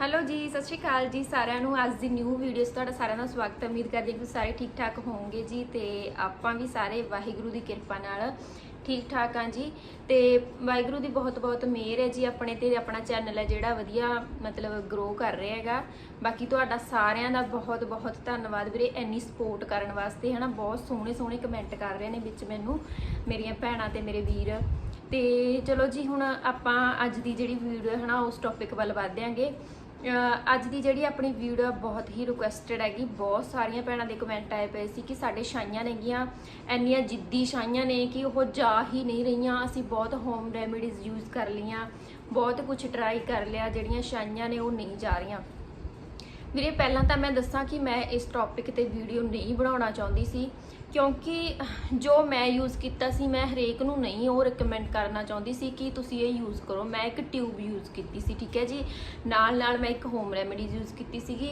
Hello ਜੀ, ਸਤਿ ਸ਼੍ਰੀ ਅਕਾਲ ਜੀ ਸਾਰਿਆਂ ਨੂੰ। ਅੱਜ ਦੀ ਨਿਊ ਵੀਡੀਓਸ ਤੁਹਾਡਾ ਸਾਰਿਆਂ ਦਾ ਸਵਾਗਤ ਹੈ। ਉਮੀਦ ਕਰਦੇ ਹਾਂ ਕਿ ਤੁਸੀਂ ਸਾਰੇ ਠੀਕ ਠਾਕ ਹੋਵੋਗੇ ਜੀ ਤੇ ਆਪਾਂ ਵੀ ਸਾਰੇ ਵਾਹਿਗੁਰੂ ਦੀ ਕਿਰਪਾ ਨਾਲ ਠੀਕ ਠਾਕ ਹਾਂ ਜੀ। ਤੇ ਵਾਹਿਗੁਰੂ ਦੀ ਬਹੁਤ ਬਹੁਤ ਮਿਹਰ ਹੈ ਜੀ ਆਪਣੇ ਤੇ। ਆਪਣਾ ਚੈਨਲ ਹੈ ਜਿਹੜਾ ਵਧੀਆ ਮਤਲਬ ਗਰੋ ਕਰ ਰਿਹਾ ਹੈਗਾ। ਬਾਕੀ ਤੁਹਾਡਾ ਸਾਰਿਆਂ ਦਾ ਬਹੁਤ ਬਹੁਤ ਧੰਨਵਾਦ ਵੀਰੇ ਇੰਨੀ ਸਪੋਰਟ ਕਰਨ ਵਾਸਤੇ, ਹਨਾ। ਬਹੁਤ ਸੋਹਣੇ ਸੋਹਣੇ ਕਮੈਂਟ ਕਰ ਰਹੇ ਨੇ ਵਿੱਚ ਮੈਨੂੰ, ਮੇਰੀਆਂ ਭੈਣਾਂ ਤੇ ਮੇਰੇ ਵੀਰ। ਤੇ ਚਲੋ ਜੀ, ਹੁਣ ਆਪਾਂ ਅੱਜ ਦੀ ਜਿਹੜੀ ਵੀਡੀਓ ਹੈ ਨਾ, ਉਸ ਟੌਪਿਕ ਵੱਲ ਵਧਾਂਗੇ ਅਹ ਅੱਜ ਦੀ ਜਿਹੜੀ ਆਪਣੀ ਵੀਡੀਓ ਬਹੁਤ ਹੀ ਰਿਕੁਐਸਟਡ ਹੈਗੀ। ਬਹੁਤ ਸਾਰੀਆਂ ਭੈਣਾਂ ਦੇ ਕਮੈਂਟ ਆਏ ਪਏ ਸੀ ਕਿ ਸਾਡੇ ਛਾਈਆਂ ਨੇਗੀਆਂ ਇੰਨੀਆਂ ਜਿੱਦੀ ਛਾਈਆਂ ਨੇ ਕਿ ਉਹ ਜਾ ਹੀ ਨਹੀਂ ਰਹੀਆਂ। ਅਸੀਂ ਬਹੁਤ ਹੋਮ ਰੈਮੇਡੀਜ਼ ਯੂਜ਼ ਕਰ ਲਈਆਂ, ਬਹੁਤ ਕੁਝ ਟਰਾਈ ਕਰ ਲਿਆ, ਜਿਹੜੀਆਂ ਛਾਈਆਂ ਨੇ ਉਹ ਨਹੀਂ ਜਾ ਰਹੀਆਂ। ਵੀਰੇ, ਪਹਿਲਾਂ ਤਾਂ ਮੈਂ ਦੱਸਾਂ ਕਿ ਮੈਂ ਇਸ ਟੌਪਿਕ ਤੇ ਵੀਡੀਓ ਨਹੀਂ ਬਣਾਉਣਾ ਚਾਹੁੰਦੀ ਸੀ, ਕਿਉਂਕਿ ਜੋ ਮੈਂ ਯੂਜ਼ ਕੀਤਾ ਸੀ, ਮੈਂ ਹਰੇਕ ਨੂੰ ਨਹੀਂ ਉਹ ਰეკਮੈਂਡ ਕਰਨਾ ਚਾਹੁੰਦੀ ਸੀ ਕਿ ਤੁਸੀਂ ਇਹ ਯੂਜ਼ ਕਰੋ। ਮੈਂ ਇੱਕ ਟਿਊਬ ਯੂਜ਼ ਕੀਤੀ ਸੀ, ਠੀਕ ਹੈ ਜੀ? ਨਾਲ ਨਾਲ ਮੈਂ ਇੱਕ ਹੋਮ ਰੈਮੇਡੀਜ਼ ਯੂਜ਼ ਕੀਤੀ ਸੀਗੀ।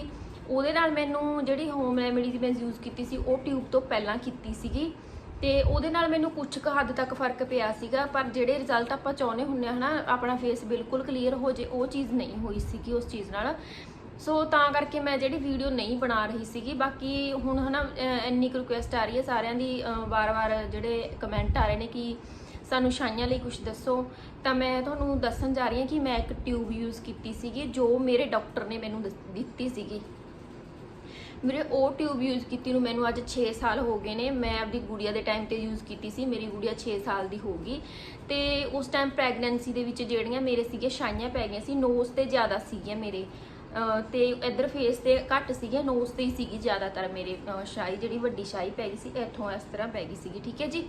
ਉਹਦੇ ਨਾਲ ਮੈਨੂੰ ਜਿਹੜੀ ਹੋਮ ਰੈਮੇਡੀਜ਼ ਮੈਂ ਯੂਜ਼ ਕੀਤੀ ਸੀ, ਉਹ ਟਿਊਬ ਤੋਂ ਪਹਿਲਾਂ ਕੀਤੀ ਸੀਗੀ। ਤੇ ਉਹਦੇ ਨਾਲ ਮੈਨੂੰ ਕੁਝ ਕੁ ਹੱਦ ਤੱਕ ਫ਼ਰਕ ਪਿਆ ਸੀਗਾ, ਪਰ ਜਿਹੜੇ ਰਿਜ਼ਲਟ ਆਪਾਂ ਚਾਹੁੰਦੇ ਹੁੰਨੇ ਆ, ਹਨਾ, ਆਪਣਾ ਫੇਸ ਬਿਲਕੁਲ ਕਲੀਅਰ ਹੋ ਜੇ, ਉਹ ਚੀਜ਼ ਨਹੀਂ ਹੋਈ ਸੀਗੀ ਉਸ ਚੀਜ਼ ਨਾਲ। ਸੋ ਤਾਂ ਕਰਕੇ ਮੈਂ ਜਿਹੜੀ ਵੀਡੀਓ ਨਹੀਂ ਬਣਾ ਰਹੀ ਸੀਗੀ, ਬਾਕੀ ਹੁਣ ਹਨਾ, ਅਹ ਇੰਨੀ ਕੁ ਰਿਕੁਐਸਟ ਆ ਰਹੀ ਹੈ ਸਾਰਿਆਂ ਦੀ ਵਾਰ-ਵਾਰ ਜਿਹੜੇ ਕਮੈਂਟ ਆ ਰਹੇ ਨੇ ਕਿ ਸਾਨੂੰ ਛਾਈਆਂ ਲਈ ਕੁਝ ਦੱਸੋ। ਤਾਂ ਮੈਂ ਤੁਹਾਨੂੰ ਦੱਸਣ ਜਾ ਰਹੀ ਹਾਂ ਕਿ ਮੈਂ ਇੱਕ ਟਿਊਬ ਯੂਜ਼ ਕੀਤੀ ਸੀਗੀ, ਜੋ ਮੇਰੇ ਡਾਕਟਰ ਨੇ ਮੈਨੂੰ ਦੱਸ- ਦਿੱਤੀ ਸੀਗੀ। ਮੇਰੇ ਉਹ ਟਿਊਬ ਯੂਜ਼ ਕੀਤੀ ਨੂੰ ਮੈਨੂੰ ਅੱਜ 6 ਸਾਲ ਹੋ ਗਏ ਨੇ। ਮੈਂ ਆਪਦੀ ਗੁੜੀਆ ਦੇ ਟਾਈਮ ਤੇ ਯੂਜ਼ ਕੀਤੀ ਸੀ, ਮੇਰੀ ਗੁੜੀਆ 6 ਸਾਲ ਦੀ ਹੋ ਗਈ ਤੇ ਉਸ ਟਾਈਮ ਪ੍ਰੈਗਨੈਂਸੀ ਦੇ ਵਿੱਚ ਜਿਹੜੀਆਂ ਮੇਰੇ ਸੀਗੇ ਛਾਈਆਂ ਪੈ ਗਈਆਂ ਸੀ ਨੋਸ ਤੇ ਜ਼ਿਆਦਾ ਸੀਗੀਆਂ ਮੇਰੇ। ਤੇ ਇਧਰ ਫੇਸ ਤੇ ਘੱਟ ਸੀਗੇ ਨੋਸ ਤੇ ਹੀ ਸੀਗੀ ਜ਼ਿਆਦਾਤਰ ਮੇਰੇ, ਅਹ ਜਿਹੜੀ ਵੱਡੀ ਛਾਈ ਪੈ ਗਈ ਸੀ, ਇੱਥੋਂ ਇਸ ਤਰ੍ਹਾਂ ਪੈ ਗਈ ਸੀਗੀ, ਠੀਕ ਹੈ ਜੀ?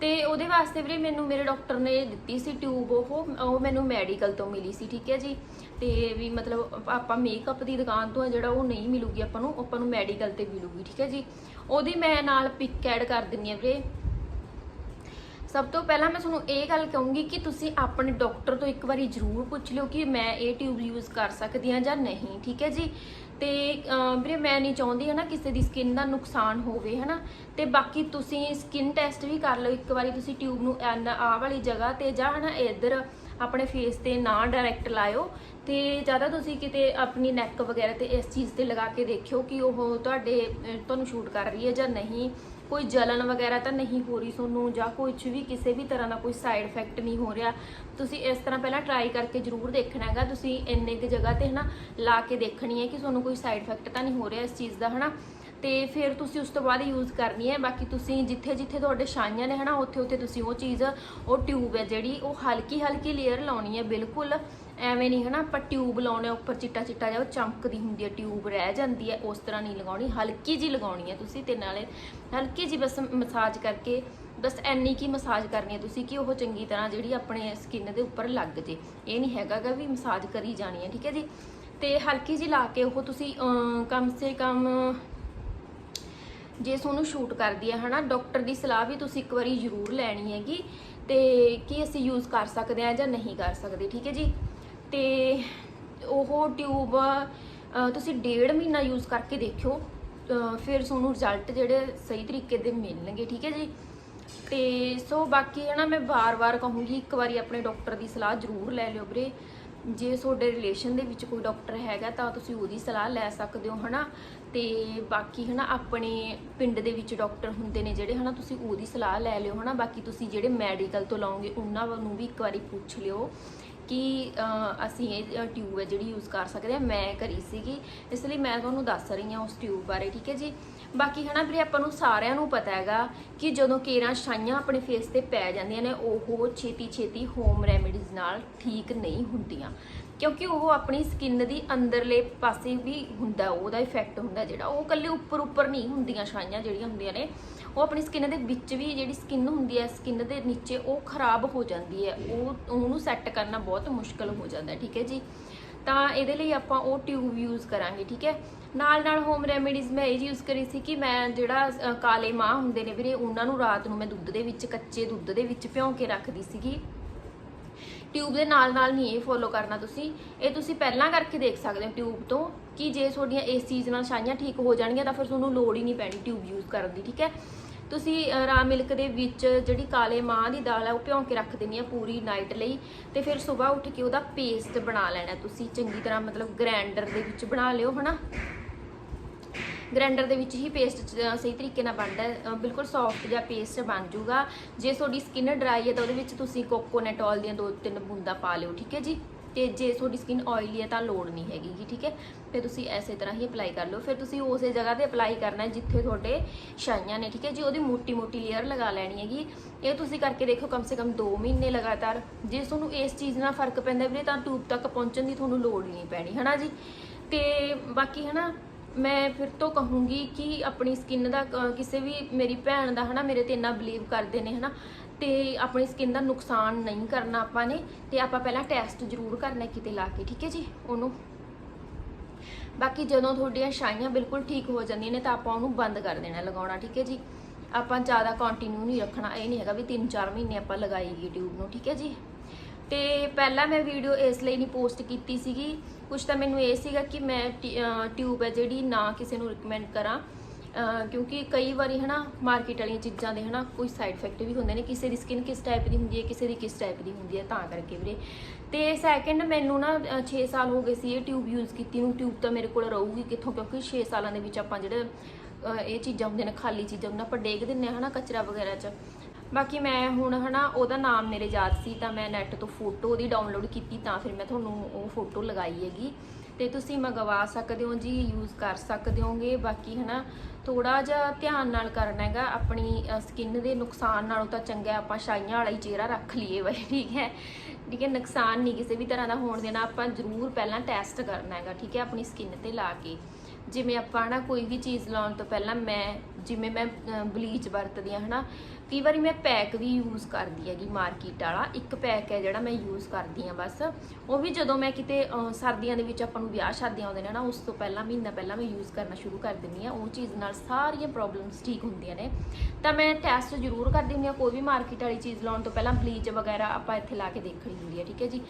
ਤੇ ਉਹਦੇ ਵਾਸਤੇ ਵੀਰੇ ਮੈਨੂੰ, ਮੇਰੇ ਡਾਕਟਰ ਨੇ ਦਿੱਤੀ ਸੀ ਟਿਊਬ ਉਹ ਉਹ ਮੈਨੂੰ ਮੈਡੀਕਲ ਤੋਂ ਮਿਲੀ ਸੀ, ਠੀਕ ਹੈ ਜੀ? ਤੇ ਵੀ ਮਤਲਬ ਆਪਾਂ ਮੇਕਅਪ ਦੀ ਦੁਕਾਨ ਤੋਂ ਆ, ਜਿਹੜਾ ਉਹ ਨਹੀਂ ਮਿਲੂਗੀ ਆਪਾਂ ਨੂੰ ਆਪਾਂ ਨੂੰ ਮੈਡੀਕਲ ਤੇ ਮਿਲੂਗੀ, ਠੀਕ ਹੈ ਜੀ? ਉਹਦੀ ਮੈਂ ਨਾਲ ਪਿਕ ਐਡ ਕਰ ਦਿੰਨੀ ਆ ਵੀਰੇ। ਸਭ ਤੋਂ ਪਹਿਲਾਂ ਮੈਂ ਤੁਹਾਨੂੰ ਇਹ ਗੱਲ ਕਹੂੰਗੀ ਕਿ ਤੁਸੀਂ ਆਪਣੇ ਡਾਕਟਰ ਤੋਂ ਇੱਕ ਵਾਰੀ ਜ਼ਰੂਰ ਪੁੱਛ ਲਿਓ ਕਿ ਮੈਂ ਇਹ ਟਿਊਬ ਯੂਜ਼ ਕਰ ਸਕਦੀ ਹਾਂ ਜਾਂ ਨਹੀਂ, ਠੀਕ ਹੈ ਜੀ? ਤੇ ਵੀਰੇ ਮੈਂ ਨਹੀਂ ਚਾਹੁੰਦੀ ਹੈ ਨਾ ਕਿਸੇ ਦੀ ਸਕਿਨ ਦਾ ਨੁਕਸਾਨ ਹੋਵੇ ਹੈ ਨਾ ਤੇ ਬਾਕੀ ਤੁਸੀਂ ਸਕਿਨ ਟੈਸਟ ਵੀ ਕਰ ਲਓ, ਇੱਕ ਵਾਰੀ ਤੁਸੀਂ ਟਿਊਬ ਨੂੰ ਆ ਵਾਲੀ ਜਗ੍ਹਾ ਤੇ ਜਾਂ ਹੈ ਨਾ ਇੱਧਰ ਆਪਣੇ ਫੇਸ ਤੇ ਨਾ ਡਾਇਰੈਕਟ ਲਾਇਓ ਤੇ ਜ਼ਿਆਦਾ ਤੁਸੀਂ ਕਿਤੇ ਆਪਣੀ ਨੈਕ ਵਗੈਰਾ ਤੇ ਇਸ ਚੀਜ਼ ਤੇ ਲਗਾ ਕੇ ਦੇਖਿਓ ਕਿ ਉਹ ਤੁਹਾਡੇ ਤੁਹਾਨੂੰ ਸ਼ੂਟ ਕਰ ਰਹੀ ਹੈ ਜਾਂ ਨਹੀਂ। ਕੋਈ ਜਲਨ ਵਗੈਰਾ ਤਾਂ ਨਹੀਂ ਹੋ ਰਹੀ ਤੁਹਾਨੂੰ ਜਾਂ ਕੁਝ ਵੀ, ਕਿਸੇ ਵੀ ਤਰ੍ਹਾਂ ਦਾ ਕੋਈ ਸਾਈਡ ਇਫੈਕਟ ਨਹੀਂ ਹੋ ਰਿਹਾ। ਤੁਸੀਂ ਇਸ ਤਰ੍ਹਾਂ ਪਹਿਲਾਂ ਟਰਾਈ ਕਰਕੇ ਜ਼ਰੂਰ ਦੇਖਣਾ ਹੈਗਾ। ਤੁਸੀਂ ਇੰਨੇ ਕੁ ਜਗ੍ਹਾ ਤੇ ਹਨਾ ਲਾ ਕੇ ਦੇਖਣੀ ਹੈ ਕਿ ਤੁਹਾਨੂੰ ਕੋਈ ਸਾਈਡ ਇਫੈਕਟ ਤਾਂ ਨਹੀਂ ਹੋ ਰਿਹਾ ਇਸ ਚੀਜ਼ ਦਾ, ਹਨਾ? ਤੇ ਫਿਰ ਤੁਸੀਂ ਉਸ ਤੋਂ ਬਾਅਦ ਯੂਜ਼ ਕਰਨੀ ਹੈ। ਬਾਕੀ ਤੁਸੀਂ ਜਿੱਥੇ ਜਿੱਥੇ ਤੁਹਾਡੇ ਛਾਈਆਂ ਨੇ ਹਨਾ, ਉੱਥੇ ਉੱਥੇ ਤੁਸੀਂ ਉਹ ਚੀਜ਼, ਉਹ ਟਿਊਬ ਹੈ ਜਿਹੜੀ, ਉਹ ਹਲਕੀ ਹਲਕੀ ਲੇਅਰ ਲਾਉਣੀ ਹੈ ਬਿਲਕੁਲ। ਐਵੇਂ ਨਹੀਂ ਹਨਾ, ਆਪਾਂ ਟਿਊਬ ਲਾਉਣੇ, ਉੱਪਰ ਚਿੱਟਾ ਚਿੱਟਾ ਜਿਹਾ ਉਹ ਚਮਕਦੀ ਹੁੰਦੀ ਹੈ ਟਿਊਬ ਰਹਿ ਜਾਂਦੀ ਹੈ, ਉਸ ਤਰ੍ਹਾਂ ਨਹੀਂ ਲਗਾਉਣੀ। ਹਲਕੀ ਜੀ ਲਗਾਉਣੀ ਹੈ ਤੁਸੀਂ ਤੇ ਨਾਲੇ ਹਲਕੀ ਜੀ ਬਸ ਮਸਾਜ ਕਰਕੇ, ਬਸ ਐਨੀ ਕੀ ਮਸਾਜ ਕਰਨੀ ਹੈ ਤੁਸੀਂ ਕਿ ਉਹ ਚੰਗੀ ਤਰ੍ਹਾਂ ਜਿਹੜੀ ਆਪਣੇ ਸਕਿਨ ਦੇ ਉੱਪਰ ਲੱਗ ਜੇ। ਇਹ ਨਹੀਂ ਹੈਗਾਗਾ ਵੀ ਮਸਾਜ ਕਰੀ ਜਾਣੀ ਹੈ, ਠੀਕ ਹੈ ਜੀ? ਤੇ ਹਲਕੀ ਜੀ ਲਾ ਕੇ ਉਹ ਤੁਸੀਂ ਕਮ ਸੇ ਕਮ ਜੇ ਤੁਹਾਨੂੰ ਸ਼ੂਟ ਕਰਦੀ ਹੈ, ਹਨਾ ਡਾਕਟਰ ਦੀ ਸਲਾਹ ਵੀ ਤੁਸੀਂ ਇੱਕ ਵਾਰੀ ਜ਼ਰੂਰ ਲੈਣੀ ਹੈਗੀ ਤੇ ਕੀ ਅਸੀਂ ਯੂਜ਼ ਕਰ ਸਕਦੇ ਆ ਜਾਂ ਨਹੀਂ ਕਰ ਸਕਦੇ, ਠੀਕ ਹੈ ਜੀ? ਤੇ ਉਹ ਟਿਊਬ ਤੁਸੀਂ ਡੇਢ ਮਹੀਨਾ ਯੂਜ਼ ਕਰਕੇ ਦੇਖਿਓ ਫਿਰ ਤੁਹਾਨੂੰ ਰਿਜ਼ਲਟ ਜਿਹੜੇ ਸਹੀ ਤਰੀਕੇ ਦੇ ਮਿਲਣਗੇ, ਠੀਕ ਹੈ ਜੀ? ਤੇ ਸੋ ਬਾਕੀ ਹੈ ਨਾ ਮੈਂ ਵਾਰ-ਵਾਰ ਕਹੂੰਗੀ, ਇੱਕ ਵਾਰੀ ਆਪਣੇ ਡਾਕਟਰ ਦੀ ਸਲਾਹ ਜ਼ਰੂਰ ਲੈ ਲਿਓ ਵੀਰੇ। ਜੇ ਤੁਹਾਡੇ ਰਿਲੇਸ਼ਨ ਦੇ ਵਿੱਚ ਕੋਈ ਡਾਕਟਰ ਹੈਗਾ ਤਾਂ ਤੁਸੀਂ ਉਹਦੀ ਸਲਾਹ ਲੈ ਸਕਦੇ ਹੋ, ਹਨਾ? ਤੇ ਬਾਕੀ ਹਨਾ ਆਪਣੇ ਪਿੰਡ ਦੇ ਵਿੱਚ ਡਾਕਟਰ ਹੁੰਦੇ ਨੇ ਜਿਹੜੇ ਹਨਾ ਤੁਸੀਂ ਉਹਦੀ ਸਲਾਹ ਲੈ ਲਿਓ ਹਨਾ, ਬਾਕੀ ਤੁਸੀਂ ਜਿਹੜੇ ਮੈਡੀਕਲ ਤੋਂ ਲਾਓਗੇ ਉਹਨਾਂ ਨੂੰ ਵੀ ਇੱਕ ਵਾਰੀ ਪੁੱਛ ਲਿਓ ਕਿ ਅਸੀਂ ਇਹ ਟਿਊਬ ਹੈ ਜਿਹੜੀ ਯੂਜ਼ ਕਰ ਸਕਦੇ ਹਾਂ। ਮੈਂ ਕਰੀ ਸੀਗੀ, ਇਸ ਲਈ ਮੈਂ ਤੁਹਾਨੂੰ ਦੱਸ ਰਹੀ ਹਾਂ ਉਸ ਟਿਊਬ ਬਾਰੇ, ਠੀਕ ਹੈ ਜੀ? ਬਾਕੀ ਹਨਾ ਵੀਰੇ ਆਪਾਂ ਨੂੰ ਸਾਰਿਆਂ ਨੂੰ ਪਤਾ ਹੈਗਾ ਕਿ ਜਦੋਂ ਕੇਰਾਂ ਛਾਈਆਂ ਆਪਣੇ ਫੇਸ ਤੇ ਪੈ ਜਾਂਦੀਆਂ ਨੇ, ਉਹ ਛੇਤੀ ਛੇਤੀ ਹੋਮ ਰੈਮੇਡੀਜ਼ ਨਾਲ ਠੀਕ ਨਹੀਂ ਹੁੰਦੀਆਂ। ਕਿਉਂਕਿ ਉਹ ਆਪਣੀ ਸਕਿਨ ਦੀ ਅੰਦਰਲੇ ਪਾਸੇ ਵੀ ਹੁੰਦਾ, ਉਹਦਾ ਇਫੈਕਟ ਹੁੰਦਾ ਜਿਹੜਾ, ਉਹ ਕੱਲੇ ਉੱਪਰ ਉੱਪਰ ਨਹੀਂ ਹੁੰਦੀਆਂ ਛਾਈਆਂ ਜਿਹੜੀਆਂ ਹੁੰਦੀਆਂ ਨੇ। ਉਹ ਆਪਣੀ ਸਕਿਨ ਦੇ ਵਿੱਚ ਵੀ ਜਿਹੜੀ ਸਕਿਨ ਹੁੰਦੀ ਹੈ ਸਕਿਨ ਦੇ ਨੀਚੇ ਉਹ ਖਰਾਬ ਹੋ ਜਾਂਦੀ ਹੈ। ਉਹ, ਉਹਨੂੰ ਸੈੱਟ ਕਰਨਾ ਬਹੁਤ ਮੁਸ਼ਕਲ ਹੋ ਜਾਂਦਾ, ਠੀਕ ਹੈ ਜੀ? ਤਾਂ ਇਹਦੇ ਲਈ ਆਪਾਂ ਉਹ ਟਿਊਬ ਯੂਜ਼ ਕਰਾਂਗੇ, ਠੀਕ ਹੈ? ਨਾਲ ਨਾਲ ਹੋਮ ਰੈਮੇਡੀਜ਼ ਮੈਂ ਇਹ ਯੂਜ਼ ਕਰੀ ਸੀ ਕਿ ਮੈਂ ਜਿਹੜਾ ਕਾਲੇ ਮਾਂ ਹੁੰਦੇ ਨੇ ਵੀਰੇ, ਉਹਨਾਂ ਨੂੰ ਰਾਤ ਨੂੰ ਮੈਂ ਦੁੱਧ ਦੇ ਵਿੱਚ, ਕੱਚੇ ਦੁੱਧ ਦੇ ਵਿੱਚ ਭਿਉਂ ਕੇ ਰੱਖਦੀ ਸੀਗੀ। ਟਿਊਬ ਦੇ ਨਾਲ ਨਾਲ ਨਹੀਂ ਇਹ ਫੋਲੋ ਕਰਨਾ ਤੁਸੀਂ। ਇਹ ਤੁਸੀਂ ਪਹਿਲਾਂ ਕਰਕੇ ਦੇਖ ਸਕਦੇ ਹੋ ਟਿਊਬ ਤੋਂ ਕਿ ਜੇ ਤੁਹਾਡੀਆਂ ਇਸ ਚੀਜ਼ ਨਾਲ ਛਾਈਆਂ ਠੀਕ ਹੋ ਜਾਣਗੀਆਂ ਤਾਂ ਫਿਰ ਤੁਹਾਨੂੰ ਲੋੜ ਹੀ ਨਹੀਂ ਪੈਣੀ ਟਿਊਬ ਯੂਜ਼ ਕਰਨ ਦੀ ਠੀਕ ਹੈ? ਤੁਸੀਂ ਅ, ਰਾ ਮਿਲਕ ਦੇ ਵਿੱਚ ਜਿਹੜੀ ਕਾਲੇ ਮਾਂ ਦੀ ਦਾਲ ਹੈ ਉਹ ਭਿਉਂ ਕੇ ਰੱਖ ਦੇਣੀ ਆ ਪੂਰੀ ਨਾਈਟ ਲਈ ਤੇ ਫਿਰ ਸਵੇਰ ਉੱਠ ਕੇ ਉਹਦਾ ਪੇਸਟ ਬਣਾ ਲੈਣਾ ਤੁਸੀਂ। ਚੰਗੀ ਤਰ੍ਹਾਂ ਮਤਲਬ ਗ੍ਰਾਈਂਡਰ ਦੇ ਵਿੱਚ ਬਣਾ ਲਿਓ ਹਨਾ? ਗ੍ਰਾਈਂਡਰ ਦੇ ਵਿੱਚ ਹੀ ਪੇਸਟ ਸਹੀ ਤਰੀਕੇ ਨਾਲ ਬਣਦਾ ਬਿਲਕੁਲ ਸੌਫਟ ਜਿਹਾ ਪੇਸਟ ਬਣ ਜਾਊਗਾ। ਜੇ ਤੁਹਾਡੀ ਸਕਿਨ ਡਰਾਈ ਹੈ ਤਾਂ ਉਹਦੇ ਵਿੱਚ ਤੁਸੀਂ ਕੋਕੋਨਟ ਆਇਲ ਦੀਆਂ ਦੋ ਤਿੰਨ ਬੂੰਦਾਂ ਪਾ ਲਿਓ, ਠੀਕ ਹੈ ਜੀ? ਤੇ ਜੇ ਤੁਹਾਡੀ ਸਕਿਨ ਆਇਲੀ ਹੈ ਤਾਂ ਲੋੜ ਨਹੀਂ ਹੈਗੀ ਠੀਕ ਹੈ? ਫਿਰ ਤੁਸੀਂ ਐਸੇ ਤਰ੍ਹਾਂ ਹੀ ਅਪਲਾਈ ਕਰ ਲਓ। ਫਿਰ ਤੁਸੀਂ ਉਸੇ ਜਗ੍ਹਾ ਤੇ ਅਪਲਾਈ ਕਰਨਾ ਜਿੱਥੇ ਤੁਹਾਡੇ ਛਾਈਆਂ ਨੇ, ਠੀਕ ਹੈ ਜੀ? ਉਹਦੀ ਮੋਟੀ ਮੋਟੀ ਲੇਅਰ ਲਗਾ ਲੈਣੀ ਹੈਗੀ। ਇਹ ਤੁਸੀਂ ਕਰਕੇ ਦੇਖੋ, ਕਮ ਸੇ ਕਮ 2 ਮਹੀਨੇ ਲਗਾਤਾਰ। ਜੇ ਤੁਹਾਨੂੰ ਇਸ ਚੀਜ਼ ਨਾਲ ਫ਼ਰਕ ਪੈਂਦਾ ਵੀਰੇ, ਤਾਂ ਟਿਊਬ ਤੱਕ ਪਹੁੰਚਣ ਦੀ ਤੁਹਾਨੂੰ ਲੋੜ ਨਹੀਂ ਪੈਣੀ, ਹਨਾ ਜੀ? ਤੇ ਬਾਕੀ, ਹਨਾ ਮੈਂ ਫਿਰ ਤੋਂ ਕਹੂੰਗੀ ਕਿ ਆਪਣੀ ਸਕਿਨ ਦਾ ਅਹ, ਕਿਸੇ ਵੀ ਮੇਰੀ ਭੈਣ ਦਾ ਹਨਾ ਮੇਰੇ ਤੇ ਇੰਨਾ ਬਲੀਵ ਕਰਦੇ ਨੇ ਹਨਾ ਤੇ ਆਪਣੀ ਸਕਿਨ ਦਾ ਨੁਕਸਾਨ ਨਹੀਂ ਕਰਨਾ ਆਪਾਂ ਨੇ ਤੇ ਆਪਾਂ ਪਹਿਲਾਂ ਟੈਸਟ ਜ਼ਰੂਰ ਕਰਨਾ ਹੈ ਕਿਤੇ ਲਾ ਕੇ ਠੀਕ ਹੈ ਜੀ? ਉਹਨੂੰ। ਬਾਕੀ ਜਦੋਂ ਤੁਹਾਡੀਆਂ ਛਾਈਆਂ ਬਿਲਕੁਲ ਠੀਕ ਹੋ ਜਾਂਦੀਆਂ ਨੇ ਤਾਂ ਆਪਾਂ ਉਹਨੂੰ ਬੰਦ ਕਰ ਦੇਣਾ ਲਗਾਉਣਾ ਠੀਕ ਹੈ ਜੀ? ਆਪਾਂ ਜ਼ਿਆਦਾ ਕੰਟੀਨਿਊ ਨਹੀਂ ਰੱਖਣਾ ਇਹ ਨਹੀਂ ਹੈਗਾ ਵੀ 3-4 ਮਹੀਨੇ ਆਪਾਂ ਲਗਾਈਏ ਟਿਊਬ ਨੂੰ ਠੀਕ ਹੈ ਜੀ? ਤੇ ਪਹਿਲਾਂ ਮੈਂ ਵੀਡੀਓ ਇਸ ਲਈ ਨਹੀਂ ਪੋਸਟ ਕੀਤੀ ਸੀਗੀ। ਕੁਝ ਤਾਂ ਮੈਨੂੰ ਇਹ ਸੀਗਾ ਕਿ ਮੈਂ ਟਿਊਬ ਹੈ ਜਿਹੜੀ ਨਾ ਕਿਸੇ ਨੂੰ ਰეკਮੈਂਡ ਕਰਾਂ। ਕਿਉਂਕਿ ਕਈ ਵਾਰੀ ਹਨਾ ਮਾਰਕੀਟ ਵਾਲੀਆਂ ਚੀਜ਼ਾਂ ਦੇ ਹਨਾ, ਕੋਈ ਸਾਈਡ ਇਫੈਕਟ ਵੀ ਹੁੰਦੇ ਨੇ। ਕਿਸੇ ਦੀ ਸਕਿਨ ਕਿਸ ਟਾਈਪ ਦੀ ਹੁੰਦੀ ਹੈ, ਕਿਸੇ ਦੀ ਕਿਸ ਟਾਈਪ ਦੀ ਹੁੰਦੀ ਹੈ, ਤਾਂ ਕਰਕੇ ਵੀਰੇ। ਤੇ ਸੈਕਿੰਡ ਮੈਨੂੰ ਨਾ 6 ਸਾਲ ਹੋ ਗਏ ਸੀ ਇਹ ਟਿਊਬ ਯੂਜ਼ ਕੀਤੀ ਨੂੰ। ਟਿਊਬ ਤਾਂ ਮੇਰੇ ਕੋਲ ਰਹੂਗੀ ਕਿੱਥੋਂ? ਕਿਉਂਕਿ 6 ਸਾਲਾਂ ਦੇ ਵਿੱਚ ਆਪਾਂ ਜਿਹੜੇ ਇਹ ਚੀਜ਼ਾਂ ਹੁੰਦੀਆਂ ਨੇ, ਖਾਲੀ ਚੀਜ਼ਾਂ, ਉਹਨਾਂ ਆਪਾਂ ਡੇਗ ਦਿੰਨੇ ਆ ਹਨਾ, ਕਚਰਾ ਵਗੈਰਾ ਚ। ਬਾਕੀ ਮੈਂ ਹੁਣ ਹਨਾ ਉਹਦਾ ਨਾਮ ਮੇਰੇ ਯਾਦ ਸੀ ਤਾਂ ਮੈਂ ਨੈਟ ਤੋਂ ਫੋਟੋ ਉਹਦੀ ਡਾਊਨਲੋਡ ਕੀਤੀ ਤਾਂ ਫਿਰ ਮੈਂ ਤੁਹਾਨੂੰ ਉਹ ਫੋਟੋ ਲਗਾਈ ਹੈਗੀ। ਤੇ ਤੁਸੀਂ ਮੰਗਵਾ ਸਕਦੇ ਹੋ ਜੀ ਯੂਜ਼ ਕਰ ਸਕਦੇ ਹੋਗੇ। ਬਾਕੀ ਹਨਾ ਥੋੜਾ ਜਿਹਾ ਧਿਆਨ ਨਾਲ ਕਰਨਾ ਹੈਗਾ। ਆਪਣੀ ਸਕਿਨ ਦੇ ਨੁਕਸਾਨ ਨਾਲੋਂ ਤਾਂ ਚੰਗਾ ਆਪਾਂ ਛਾਈਆਂ ਵਾਲਾ ਹੀ ਚਿਹਰਾ ਰੱਖ ਲਈਏ ਬਈ, ਠੀਕ ਹੈ। ਠੀਕ ਹੈ, ਨੁਕਸਾਨ ਨਹੀਂ ਕਿਸੇ ਵੀ ਤਰ੍ਹਾਂ ਦਾ ਹੋਣ ਦੇਣਾ। ਆਪਾਂ ਜ਼ਰੂਰ ਪਹਿਲਾਂ ਟੈਸਟ ਕਰਨਾ ਹੈਗਾ, ਠੀਕ ਹੈ, ਆਪਣੀ ਸਕਿਨ ਤੇ ਲਾ ਕੇ। ਜਿਵੇਂ ਆਪਾਂ ਨਾ ਕੋਈ ਵੀ ਚੀਜ਼ ਲਾਉਣ ਤੋਂ ਪਹਿਲਾਂ ਮੈਂ, ਜਿਵੇਂ ਮੈਂ ਬਲੀਚ ਵਰਤਦੀ ਆ ਹਨਾ ਕਈ ਵਾਰੀ ਮੈਂ ਪੈਕ ਵੀ ਯੂਜ਼ ਕਰਦੀ ਹੈਗੀ ਮਾਰਕੀਟ ਵਾਲਾ ਇੱਕ ਪੈਕ ਹੈ ਜਿਹੜਾ ਮੈਂ ਯੂਜ਼ ਕਰਦੀ ਆ ਬਸ। ਉਹ ਵੀ ਜਦੋਂ ਮੈਂ ਕਿਤੇ ਅਹ, ਸਰਦੀਆਂ ਦੇ ਵਿੱਚ ਆਪਾਂ ਨੂੰ ਵਿਆਹ ਸ਼ਾਦੀਆਂ ਆਉਂਦੇ ਨੇ ਨਾ ਉਸ ਤੋਂ ਪਹਿਲਾਂ ਮਹੀਨਾ ਪਹਿਲਾਂ ਮੈਂ ਯੂਜ਼ ਕਰਨਾ ਸ਼ੁਰੂ ਕਰ ਦਿੰਦੀ ਆ ਉਹ ਚੀਜ਼ ਨਾਲ ਸਾਰੀਆਂ ਪ੍ਰੋਬਲਮਸ ਠੀਕ ਹੁੰਦੀਆਂ ਨੇ। ਤਾਂ ਮੈਂ ਟੈਸਟ ਜ਼ਰੂਰ ਕਰਦੀ ਹੁੰਦੀ ਆ ਕੋਈ ਵੀ ਮਾਰਕੀਟ ਵਾਲੀ ਚੀਜ਼ ਲਾਉਣ ਤੋਂ ਪਹਿਲਾਂ ਬਲੀਚ ਵਗੈਰਾ ਆਪਾਂ ਇੱਥੇ ਲਾ ਕੇ ਦੇਖਣੀ ਹੁੰਦੀ ਹੈ ਠੀਕ ਹੈ ਜੀ।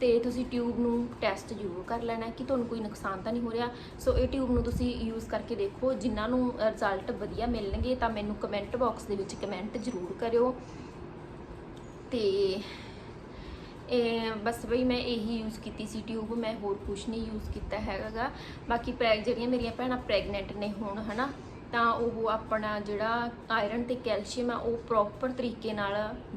ਤੇ ਤੁਸੀਂ ਟਿਊਬ ਨੂੰ ਟੈਸਟ ਜ਼ਰੂਰ ਕਰ ਲੈਣਾ ਕਿ ਤੁਹਾਨੂੰ ਕੋਈ ਨੁਕਸਾਨ ਤਾਂ ਨਹੀਂ ਹੋ ਰਿਹਾ। ਸੋ ਇਹ ਟਿਊਬ ਨੂੰ ਤੁਸੀਂ ਯੂਜ਼ ਕਰਕੇ ਦੇਖੋ। ਜਿਨ੍ਹਾਂ ਨੂੰ ਰਿਜ਼ਲਟ ਵਧੀਆ ਮਿਲਣਗੇ ਤਾਂ ਮੈਨੂੰ ਕਮੈਂਟ ਬਾਕਸ ਦੇ ਵਿੱਚ ਕਮੈਂਟ ਜ਼ਰੂਰ ਕਰਿਓ। ਤੇ ਇਹ ਬਸ ਬਈ ਮੈਂ ਇਹੀ ਯੂਜ਼ ਕੀਤੀ ਸੀ ਟਿਊਬ ਮੈਂ ਹੋਰ ਕੁਝ ਨਹੀਂ ਯੂਜ਼ ਕੀਤਾ ਹੈਗਾਗਾ। ਬਾਕੀ ਪ੍ਰੈਗ ਜਿਹੜੀਆਂ ਮੇਰੀਆਂ ਭੈਣਾਂ ਪ੍ਰੈਗਨੈਂਟ ਨੇ ਹੁਣ, ਹਨਾ, ਤਾਂ ਉਹ ਆਪਣਾ ਜਿਹੜਾ ਆਇਰਨ ਤੇ ਕੈਲਸ਼ੀਅਮ ਆ, ਉਹ ਪ੍ਰੋਪਰ ਤਰੀਕੇ ਨਾਲ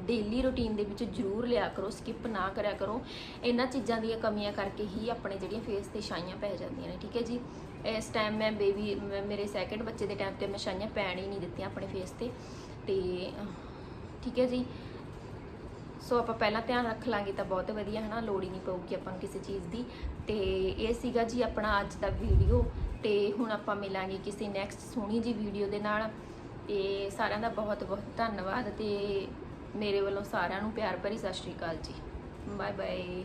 ਡੇਲੀ ਰੁਟੀਨ ਦੇ ਵਿੱਚ ਜ਼ਰੂਰ ਲਿਆ ਕਰੋ ਸਕਿਪ ਨਾ ਕਰਿਆ ਕਰੋ। ਇਹਨਾਂ ਚੀਜ਼ਾਂ ਦੀਆਂ ਕਮੀਆਂ ਕਰਕੇ ਹੀ ਆਪਣੇ ਜਿਹੜੀਆਂ ਫੇਸ ਤੇ ਛਾਈਆਂ ਪੈ ਜਾਂਦੀਆਂ ਨੇ, ਠੀਕ ਹੈ ਜੀ? ਇਸ ਟਾਈਮ ਮੈਂ ਬੇਬੀ ਮੇਰੇ ਸੈਕੰਡ ਬੱਚੇ ਦੇ ਟਾਈਮ ਤੇ ਮੈਂ ਛਾਈਆਂ ਪੈਣ ਹੀ ਨਹੀਂ ਦਿੱਤੀਆਂ ਆਪਣੇ ਫੇਸ ਤੇ। ਤੇ, ਠੀਕ ਹੈ ਜੀ। ਸੋ ਆਪਾਂ ਪਹਿਲਾਂ ਧਿਆਨ ਰੱਖ ਲਾਂਗੇ ਤਾਂ ਬਹੁਤ ਵਧੀਆ ਹੈ ਨਾ ਲੋੜ ਹੀ ਨਹੀਂ ਪਊਗੀ ਆਪਾਂ ਨੂੰ ਕਿਸੇ ਚੀਜ਼ ਦੀ। ਤੇ ਇਹ ਸੀਗਾ ਜੀ ਆਪਣਾ ਅੱਜ ਦਾ ਵੀਡੀਓ ਤੇ ਹੁਣ ਆਪਾਂ ਮਿਲਾਂਗੇ ਕਿਸੇ ਨੈਕਸਟ ਸੋਹਣੀ ਜੀ ਵੀਡੀਓ ਦੇ ਨਾਲ। ਤੇ ਸਾਰਿਆਂ ਦਾ ਬਹੁਤ ਬਹੁਤ ਧੰਨਵਾਦ ਤੇ ਮੇਰੇ ਵੱਲੋਂ ਸਾਰਿਆਂ ਨੂੰ ਪਿਆਰ ਭਰੀ ਸਤਿ ਸ਼੍ਰੀ ਅਕਾਲ ਜੀ। Bye bye